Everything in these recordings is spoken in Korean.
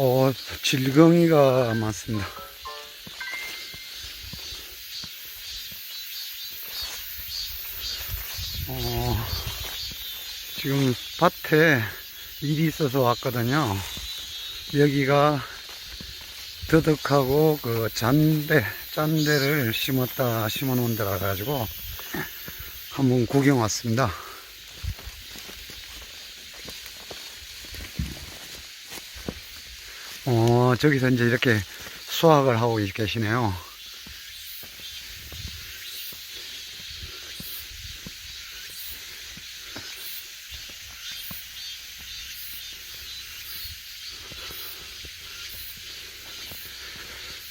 어, 질경이가 많습니다. 어, 지금 밭에 일이 있어서 왔거든요. 여기가 더덕하고 그 잔대, 짠대를 심었다 심어 놓은 데라 가지고 한번 구경 왔습니다. 어, 저기서 이제 이렇게 수확을 하고 계시네요.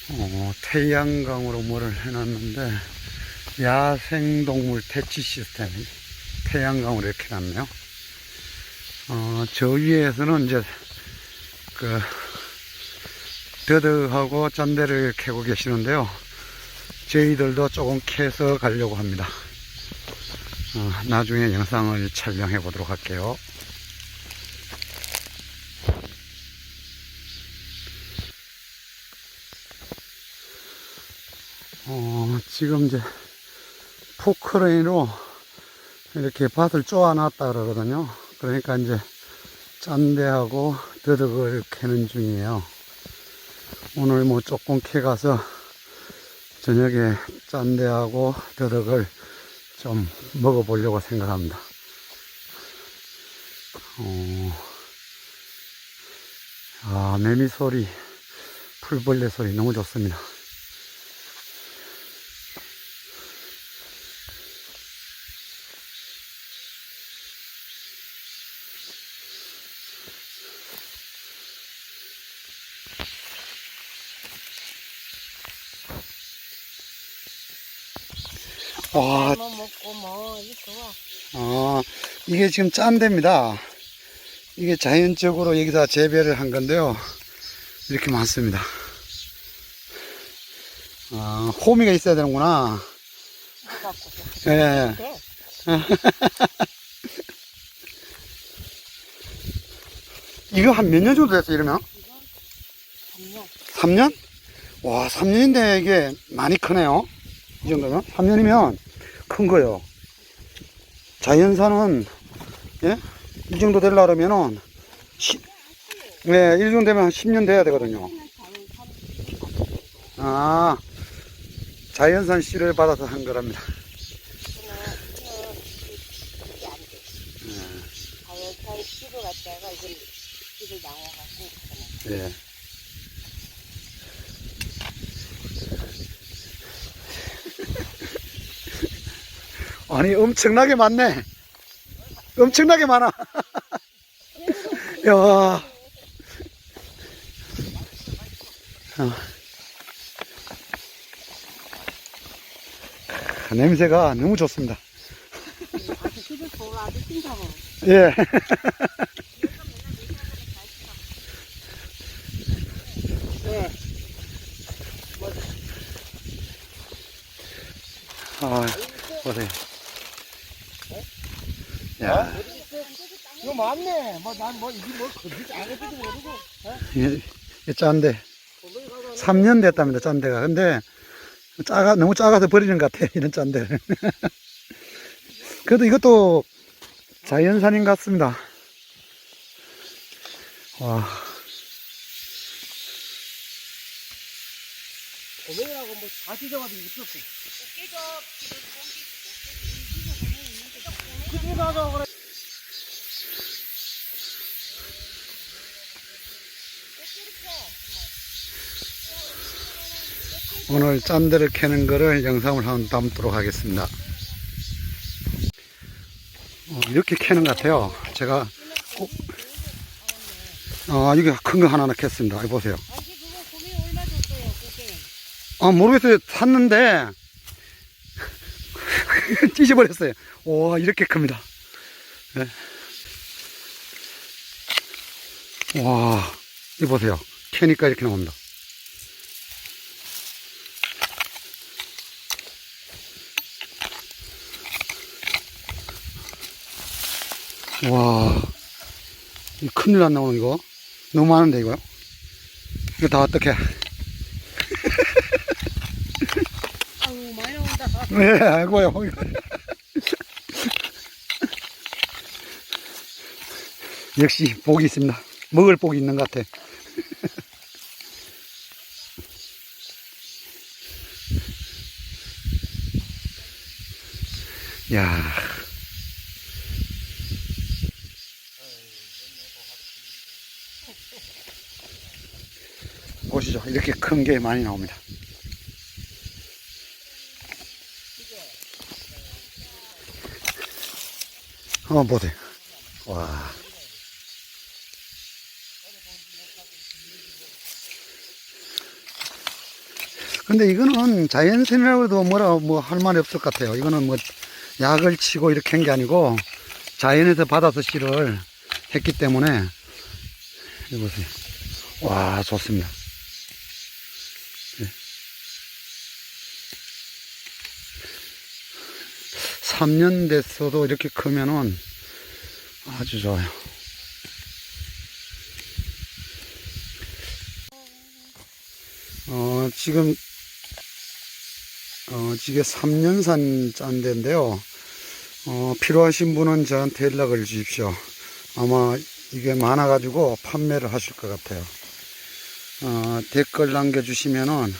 어, 태양광으로 뭐를 해놨는데, 야생동물 퇴치 시스템. 태양광으로 이렇게 해놨네요. 어, 저 위에서는 이제, 그, 더덕하고 짠대를 캐고 계시는데요. 저희들도 조금 캐서 가려고 합니다. 어, 나중에 영상을 촬영해 보도록 할게요. 어, 지금 이제 포크레인으로 이렇게 밭을 쪼아놨다 그러거든요. 그러니까 이제 짠대하고 더덕을 캐는 중이에요. 오늘 뭐 조금 캐 가서 저녁에 짠대하고 더덕을 좀 먹어보려고 생각합니다. 어, 아, 매미 소리, 풀벌레 소리 너무 좋습니다. 와, 뭐 먹고 뭐 이거 좋아. 어, 이게 지금 짠대입니다. 이게 자연적으로 여기다 재배를 한 건데요. 이렇게 많습니다. 아, 호미가 있어야 되는구나. 예, 예. 돼. 이거 한 몇 년 정도 됐어, 이러면? 작년 3년? 와, 3년인데 이게 많이 크네요. 이 정도면? 3년이면 큰 거요. 자연산은, 예? 이 정도 되려고 그러면은, 시, 네, 이 정도 되면 한 10년 돼야 되거든요. 아, 자연산 씨를 받아서 한 거랍니다. 자연사의 씨를 갖다가 이걸 씨를 나와갖고 이렇게 예. 아니, 엄청나게 많네. 엄청나게 많아. 야. 어. 크, 냄새가 너무 좋습니다. 예. 네. 아, 보세요. 야, 이거 맞네. 뭐 난 뭐 이게 뭐 건지 안 해도 모르고. 이, 이 짠데. 3년 됐답니다, 짠데가. 근데, 작아, 너무 작아서 버리는 것 같아, 이런 짠데를. 그래도 이것도 자연산인 것 같습니다. 와, 고명이라고 뭐 다 찢어가지고 있었어. 그 그래. 오늘 짠데를 캐는 거를 영상을 한번 담도록 하겠습니다. 어, 이렇게 캐는 것 같아요. 제가, 꼭, 아, 이게 큰 거 하나. 여기 보세요. 아, 모르겠어요. 샀는데, 찢어버렸어요. 와, 이렇게 큽니다. 네. 와, 이 보세요. 캐니까 이렇게 나옵니다. 와, 이 큰일 났나, 오늘 이거? 너무 많은데, 이거? 이거 다 어떻게? 아우 많이 나온다. 네, 아이고요. 역시 복이 있습니다. 먹을 복이 있는 것 같아. 야. 보시죠. 이렇게 큰 게 많이 나옵니다. 한번 보세요. 와. 근데 이거는 자연생이라고 해도 뭐라 뭐 할 말이 없을 것 같아요. 이거는 뭐 약을 치고 이렇게 한 게 아니고 자연에서 받아서 씨를 했기 때문에 이거 보세요. 와, 좋습니다. 3년 됐어도 이렇게 크면은 아주 좋아요. 어, 지금, 어, 이게 3년산 짠데인데요. 어, 필요하신 분은 저한테 연락을 주십시오. 아마 이게 많아가지고 판매를 하실 것 같아요. 어, 댓글 남겨주시면은,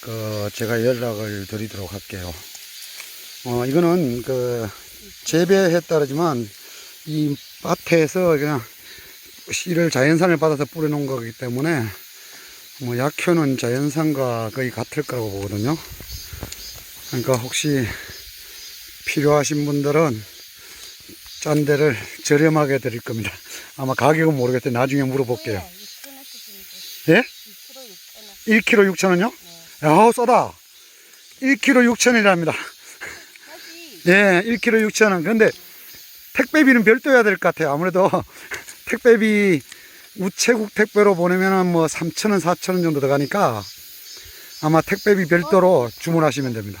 그, 제가 연락을 드리도록 할게요. 어, 이거는 그 재배에 따르지만 이 밭에서 그냥 씨를 자연산을 받아서 뿌려놓은 거기 때문에 뭐 약효는 자연산과 거의 같을 거라고 보거든요. 그러니까 혹시 필요하신 분들은 짠데를 저렴하게 드릴 겁니다. 아마 가격은 모르겠어요. 나중에 물어볼게요. 6천 원 예? 2kg 6천 원. 1kg 6,000원요? 네. 야, 싸다. 1kg 6,000원이랍니다. 예, 1kg 6,000원. 근데 택배비는 별도여야 될 것 같아요. 아무래도 택배비 우체국 택배로 보내면은 뭐 3,000원, 4,000원 정도 들어가니까 아마 택배비 별도로 주문하시면 됩니다.